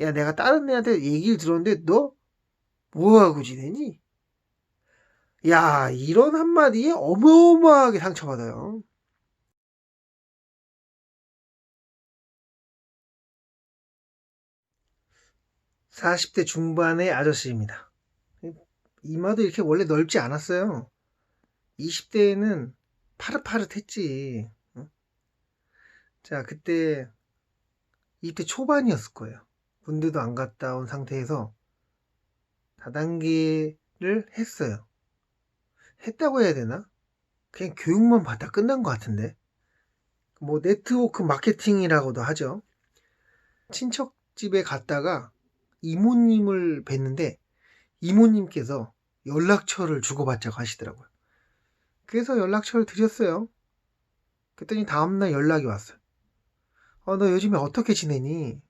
야, 내가 다른 애한테 얘기를 들었는데 너 뭐하고 지내니? 야, 이런 한마디에 어마어마하게 상처받아요. 사십 대 중반의 아저씨입니다. 이마도 이렇게 원래 넓지 않았어요. 20대에는 파릇파릇했지. 응? 자, 그때 20대 초반이었을 거예요. 군대도 안 갔다 온 상태에서 다단계를 했어요. 했다고 해야 되나? 그냥 교육만 받다 끝난 것 같은데. 뭐 네트워크 마케팅이라고도 하죠. 친척 집에 갔다가 이모님을 뵀는데 이모님께서 연락처를 주고받자고 하시더라고요. 그래서 연락처를 드렸어요. 그랬더니 다음날 연락이 왔어요. 어, 너 요즘에 어떻게 지내니?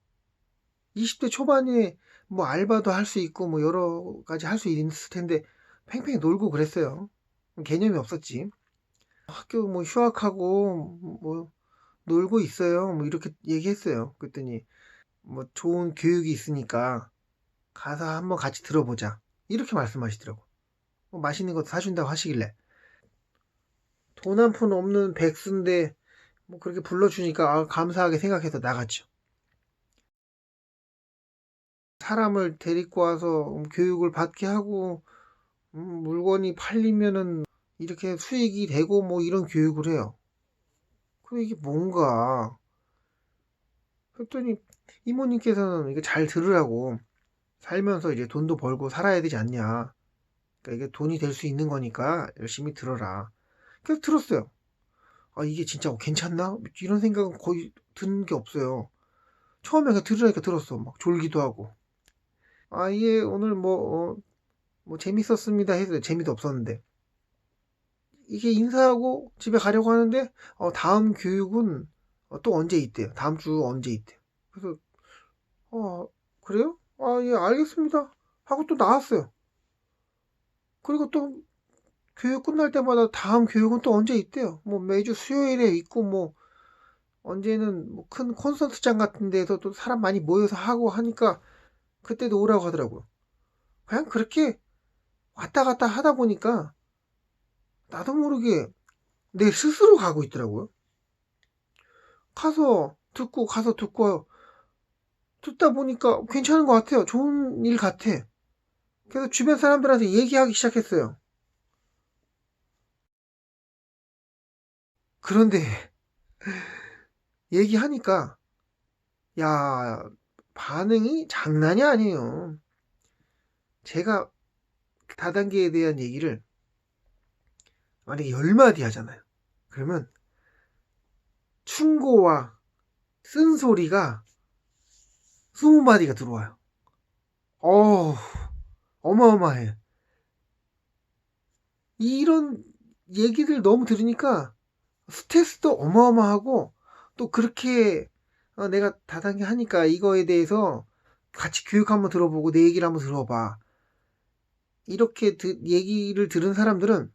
20대 초반에 뭐 알바도 할 수 있고 뭐 여러 가지 할 수 있을 텐데 팽팽히 놀고 그랬어요. 개념이 없었지. 학교 뭐 휴학하고 뭐 놀고 있어요. 뭐 이렇게 얘기했어요. 그랬더니 뭐 좋은 교육이 있으니까 가서 한번 같이 들어보자. 이렇게 말씀하시더라고. 뭐 맛있는 것도 사준다고 하시길래 돈 한 푼 없는 백수인데 뭐 그렇게 불러주니까 아, 감사하게 생각해서 나갔죠. 사람을 데리고 와서 교육을 받게 하고 음, 물건이 팔리면은 이렇게 수익이 되고 뭐 이런 교육을 해요. 그 이게 뭔가 그랬더니 이모님께서는 이게 잘 들으라고 살면서 이제 돈도 벌고 살아야 되지 않냐. 그러니까 이게 돈이 될 수 있는 거니까 열심히 들어라. 그래서 들었어요. 아, 이게 진짜 괜찮나? 이런 생각은 거의 든 게 없어요. 처음에 그냥 들으니까 들었어. 막 졸기도 하고. 아, 예, 오늘 뭐, 어, 뭐 재밌었습니다 해서 재미도 없었는데. 이게 인사하고 집에 가려고 하는데, 어, 다음 교육은 어, 또 언제 있대요? 다음 주 언제 있대요? 그래서, 어, 그래요? 아, 예, 알겠습니다. 하고 또 나왔어요. 그리고 또 교육 끝날 때마다 다음 교육은 또 언제 있대요. 뭐 매주 수요일에 있고 뭐 언제는 뭐 큰 콘서트장 같은 데서 또 사람 많이 모여서 하고 하니까 그때도 오라고 하더라고요. 그냥 그렇게 왔다 갔다 하다 보니까 나도 모르게 내 스스로 가고 있더라고요. 가서 듣고 가서 듣고 듣다 보니까 괜찮은 것 같아요. 좋은 일 같아. 그래서 주변 사람들한테 얘기하기 시작했어요. 그런데 얘기하니까 야 반응이 장난이 아니에요. 제가 다단계에 대한 얘기를 만약에 열마디 하잖아요. 그러면 충고와 쓴소리가 스무 마디가 들어와요. 어 어마어마해. 이런 얘기를 너무 들으니까 스트레스도 어마어마하고 또 그렇게 어, 내가 다단계 하니까 이거에 대해서 같이 교육 한번 들어보고 내 얘기를 한번 들어봐. 이렇게 드, 얘기를 들은 사람들은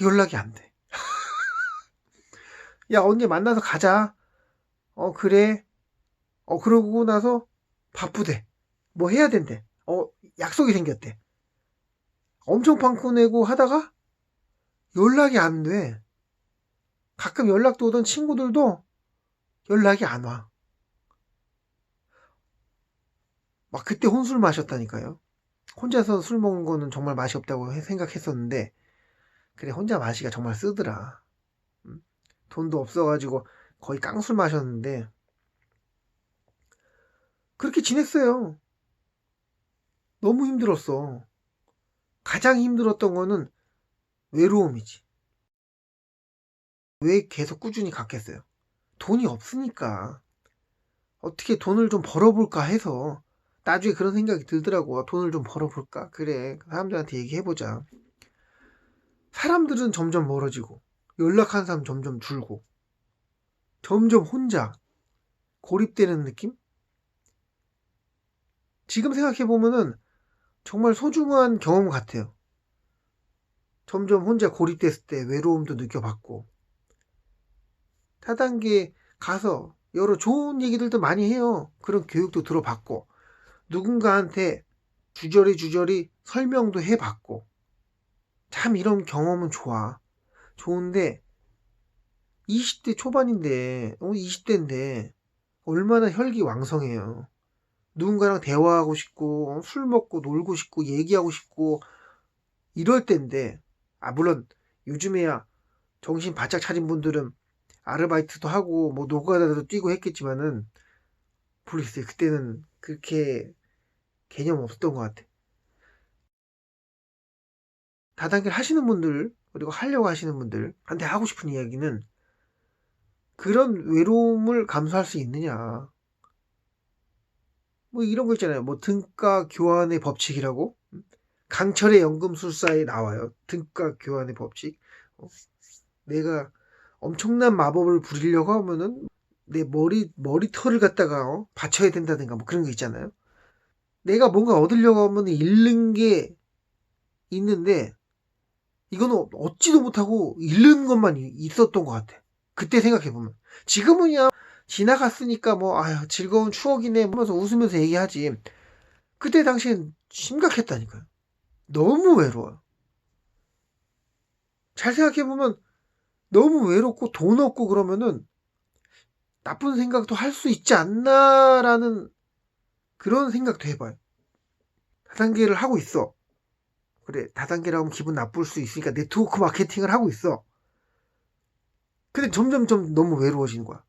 연락이 안 돼. 야, 언제 만나서 가자. 어, 그래. 어, 그러고 나서 바쁘대. 뭐 해야 된대. 어, 약속이 생겼대. 엄청 방구 내고 하다가 연락이 안 돼. 가끔 연락도 오던 친구들도 연락이 안 와. 막 그때 혼술 마셨다니까요. 혼자서 술 먹은 거는 정말 맛이 없다고 생각했었는데, 그래, 혼자 마시가 정말 쓰더라. 돈도 없어가지고 거의 깡술 마셨는데, 그렇게 지냈어요. 너무 힘들었어. 가장 힘들었던 거는 외로움이지. 왜 계속 꾸준히 갔겠어요? 돈이 없으니까. 어떻게 돈을 좀 벌어볼까 해서 나중에 그런 생각이 들더라고. 돈을 좀 벌어볼까? 그래. 사람들한테 얘기해보자. 사람들은 점점 멀어지고, 연락하는 사람 점점 줄고, 점점 혼자 고립되는 느낌? 지금 생각해보면은 정말 소중한 경험 같아요. 점점 혼자 고립됐을 때 외로움도 느껴봤고, 타단계에 가서 여러 좋은 얘기들도 많이 해요. 그런 교육도 들어봤고, 누군가한테 주저리 주저리 설명도 해봤고, 참 이런 경험은 좋아. 좋은데, 20대 초반인데, 어, 20대인데, 얼마나 혈기왕성해요. 누군가랑 대화하고 싶고, 어, 술 먹고 놀고 싶고, 얘기하고 싶고, 이럴 때인데, 아, 물론, 요즘에야 정신 바짝 차린 분들은 아르바이트도 하고, 뭐, 노가다도 뛰고 했겠지만은, 모르겠어요. 그때는 그렇게 개념 없었던 것 같아. 다단계를 하시는 분들, 그리고 하려고 하시는 분들한테 하고 싶은 이야기는, 그런 외로움을 감수할 수 있느냐. 뭐 이런 거 있잖아요. 뭐 등가 교환의 법칙이라고 강철의 연금술사에 나와요. 등가 교환의 법칙. 어, 내가 엄청난 마법을 부리려고 하면은 내 머리 머리털을 갖다가 어, 받쳐야 된다든가 뭐 그런 거 있잖아요. 내가 뭔가 얻으려고 하면 잃는 게 있는데 이거는 얻지도 못하고 잃는 것만 있었던 것 같아. 그때 생각해 보면. 지금은야 지나갔으니까 뭐, 아유, 즐거운 추억이네 하면서 웃으면서 얘기하지. 그때 당시엔 심각했다니까요. 너무 외로워요. 잘 생각해 보면 너무 외롭고 돈 없고 그러면은 나쁜 생각도 할 수 있지 않나라는 그런 생각도 해봐요. 다단계를 하고 있어. 그래, 다단계라고 하면 기분 나쁠 수 있으니까 네트워크 마케팅을 하고 있어. 근데 점점 점 너무 외로워지는 거야.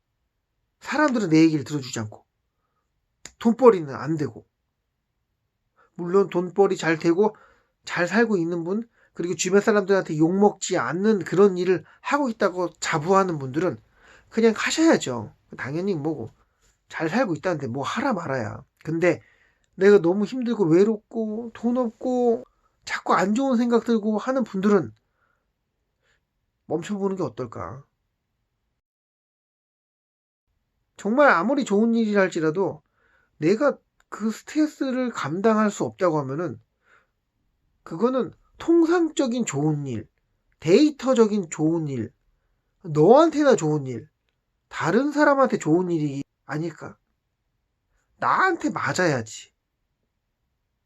사람들은 내 얘기를 들어주지 않고. 돈벌이는 안 되고. 물론 돈벌이 잘 되고 잘 살고 있는 분, 그리고 주변 사람들한테 욕먹지 않는 그런 일을 하고 있다고 자부하는 분들은 그냥 하셔야죠. 당연히 뭐고. 잘 살고 있다는데 뭐 하라 말아야. 근데 내가 너무 힘들고 외롭고 돈 없고 자꾸 안 좋은 생각 들고 하는 분들은 멈춰보는 게 어떨까. 정말 아무리 좋은 일이라 할지라도 내가 그 스트레스를 감당할 수 없다고 하면은 그거는 통상적인 좋은 일, 데이터적인 좋은 일, 너한테나 좋은 일, 다른 사람한테 좋은 일이 아닐까? 나한테 맞아야지.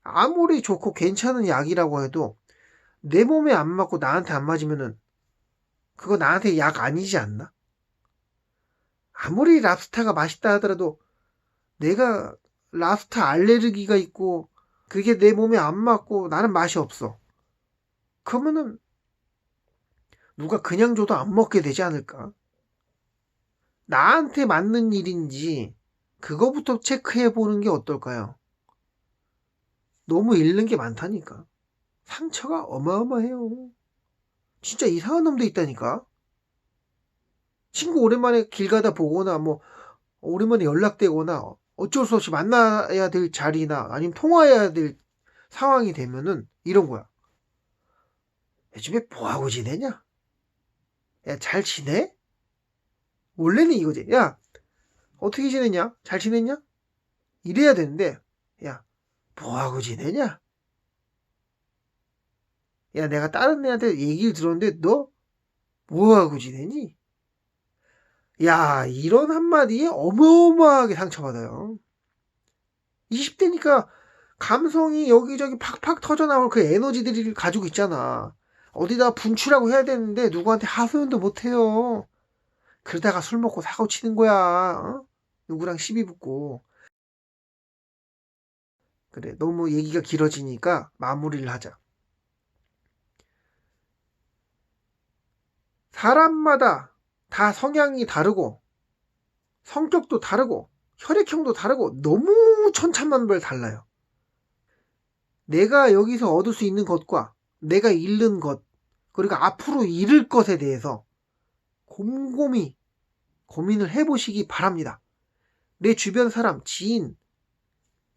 아무리 좋고 괜찮은 약이라고 해도 내 몸에 안 맞고 나한테 안 맞으면은 그거 나한테 약 아니지 않나? 아무리 랍스타가 맛있다 하더라도 내가 랍스타 알레르기가 있고 그게 내 몸에 안 맞고 나는 맛이 없어. 그러면은 누가 그냥 줘도 안 먹게 되지 않을까? 나한테 맞는 일인지 그거부터 체크해 보는 게 어떨까요? 너무 잃는 게 많다니까. 상처가 어마어마해요. 진짜 이상한 놈도 있다니까. 친구 오랜만에 길 가다 보거나 뭐 오랜만에 연락되거나 어쩔 수 없이 만나야 될 자리나 아니면 통화해야 될 상황이 되면은 이런 거야. 요즘에 뭐하고 지내냐? 야, 잘 지내? 원래는 이거지. 야, 어떻게 지냈냐? 잘 지냈냐? 이래야 되는데, 야, 뭐하고 지내냐? 야, 내가 다른 애한테 얘기를 들었는데, 너 뭐하고 지내니? 야, 이런 한마디에 어마어마하게 상처받아요. 20대니까 감성이 여기저기 팍팍 터져나올 그 에너지들을 가지고 있잖아. 어디다 분출하고 해야 되는데 누구한테 하소연도 못해요. 그러다가 술 먹고 사고 치는 거야. 어? 누구랑 시비 붙고. 그래, 너무 얘기가 길어지니까 마무리를 하자. 사람마다 다 성향이 다르고 성격도 다르고 혈액형도 다르고 너무 천차만별 달라요. 내가 여기서 얻을 수 있는 것과 내가 잃는 것 그리고 앞으로 잃을 것에 대해서 곰곰이 고민을 해보시기 바랍니다. 내 주변 사람, 지인,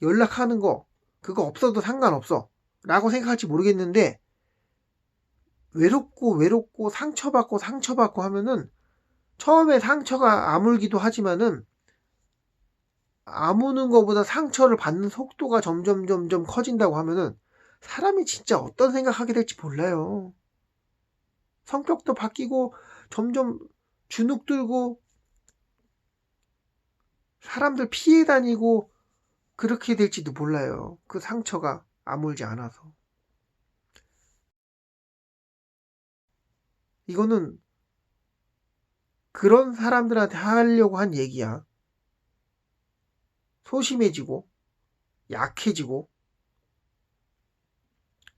연락하는 거, 그거 없어도 상관없어. 라고 생각할지 모르겠는데, 외롭고 외롭고 상처받고 상처받고 하면은 처음에 상처가 아물기도 하지만은 아무는 것보다 상처를 받는 속도가 점점 점점 커진다고 하면은 사람이 진짜 어떤 생각하게 될지 몰라요. 성격도 바뀌고 점점 주눅 들고 사람들 피해 다니고 그렇게 될지도 몰라요. 그 상처가 아물지 않아서. 이거는 그런 사람들한테 하려고 한 얘기야. 소심해지고, 약해지고,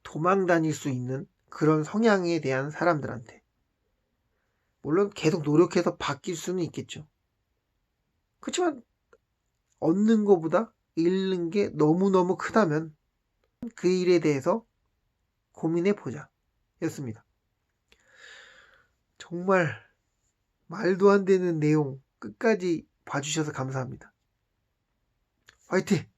도망 다닐 수 있는 그런 성향에 대한 사람들한테. 물론 계속 노력해서 바뀔 수는 있겠죠. 그렇지만 얻는 것보다 잃는 게 너무너무 크다면 그 일에 대해서 고민해 보자. 였습니다. 정말 말도 안 되는 내용 끝까지 봐주셔서 감사합니다. 화이팅!